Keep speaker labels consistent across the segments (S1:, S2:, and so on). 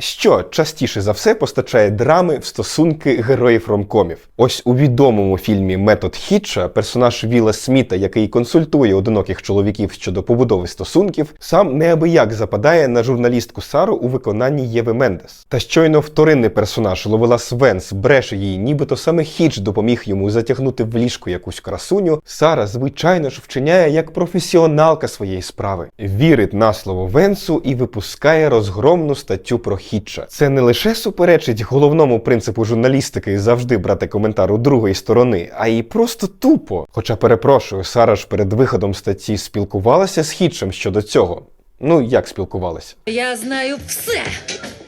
S1: Що частіше за все постачає драми в стосунки героїв ромкомів? Ось у відомому фільмі Метод Хітча персонаж Віла Сміта, який консультує одиноких чоловіків щодо побудови стосунків, сам неабияк западає на журналістку Сару у виконанні Єви Мендес. Та щойно вторинний персонаж Ловелас Венс бреше їй, нібито саме Хітч допоміг йому затягнути в ліжко якусь красуню. Сара, звичайно ж, вчиняє як професіоналка своєї справи, вірить на слово Венсу і випускає розгромну статтю про Хітча. Це не лише суперечить головному принципу журналістики завжди брати коментар у другої сторони, а й просто тупо. Хоча перепрошую, Сара ж перед виходом статті спілкувалася з Хітчем щодо цього. Ну як спілкувалася?
S2: Я знаю все,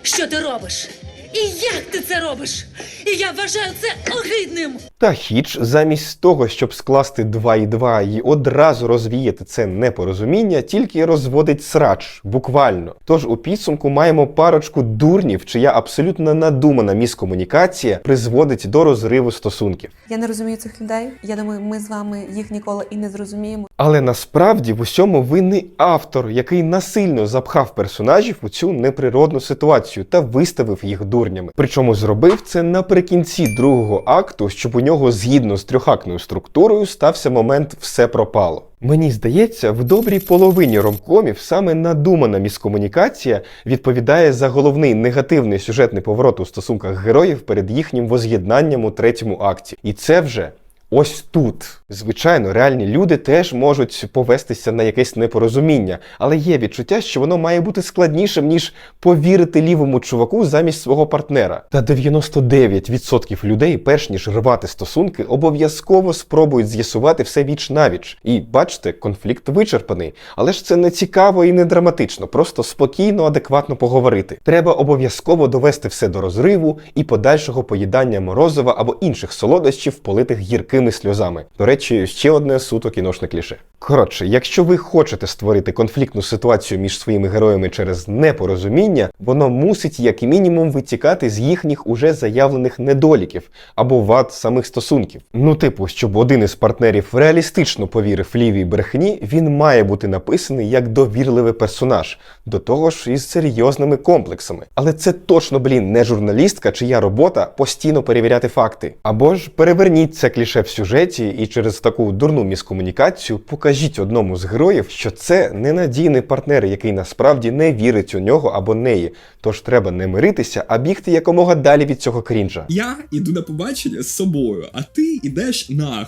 S2: що ти робиш. І як ти це робиш? І я вважаю це огидним.
S1: Та Хідж, замість того, щоб скласти 2 і 2 і одразу розвіяти це непорозуміння, тільки розводить срач, буквально. Тож у підсумку маємо парочку дурнів, чия абсолютно надумана міскомунікація призводить до розриву стосунків.
S3: Я не розумію цих людей. Я думаю, ми з вами їх ніколи і не зрозуміємо.
S1: Але насправді в усьому винний автор, який насильно запхав персонажів у цю неприродну ситуацію та виставив їх дурнями. Причому зробив це наприкінці другого акту, щоб у нього згідно з трьохактною структурою стався момент все пропало. Мені здається, в добрій половині ромкомів саме надумана міскомунікація відповідає за головний негативний сюжетний поворот у стосунках героїв перед їхнім воз'єднанням у третьому акті. І це вже Ось тут. Звичайно, реальні люди теж можуть повестися на якесь непорозуміння, але є відчуття, що воно має бути складнішим, ніж повірити лівому чуваку замість свого партнера. Та 99% людей, перш ніж рвати стосунки, обов'язково спробують з'ясувати все віч навіч. І бачите, конфлікт вичерпаний. Але ж це не цікаво і не драматично, просто спокійно, адекватно поговорити. Треба обов'язково довести все до розриву і подальшого поїдання морозива або інших солодощів, политих гіркими сльозами. До речі, ще одне суто кіношне кліше. Коротше, якщо ви хочете створити конфліктну ситуацію між своїми героями через непорозуміння, воно мусить як мінімум витікати з їхніх уже заявлених недоліків або вад самих стосунків. Ну, типу, щоб один із партнерів реалістично повірив лівій брехні, він має бути написаний як довірливий персонаж, до того ж із серйозними комплексами. Але це точно, блін, не журналістка, чия робота постійно перевіряти факти. Або ж переверніть це кліше сюжеті і через таку дурну міскомунікацію покажіть одному з героїв, що це ненадійний партнер, який насправді не вірить у нього або неї. Тож треба не миритися, а бігти якомога далі від цього крінжа.
S4: Я іду на побачення з собою, а ти йдеш на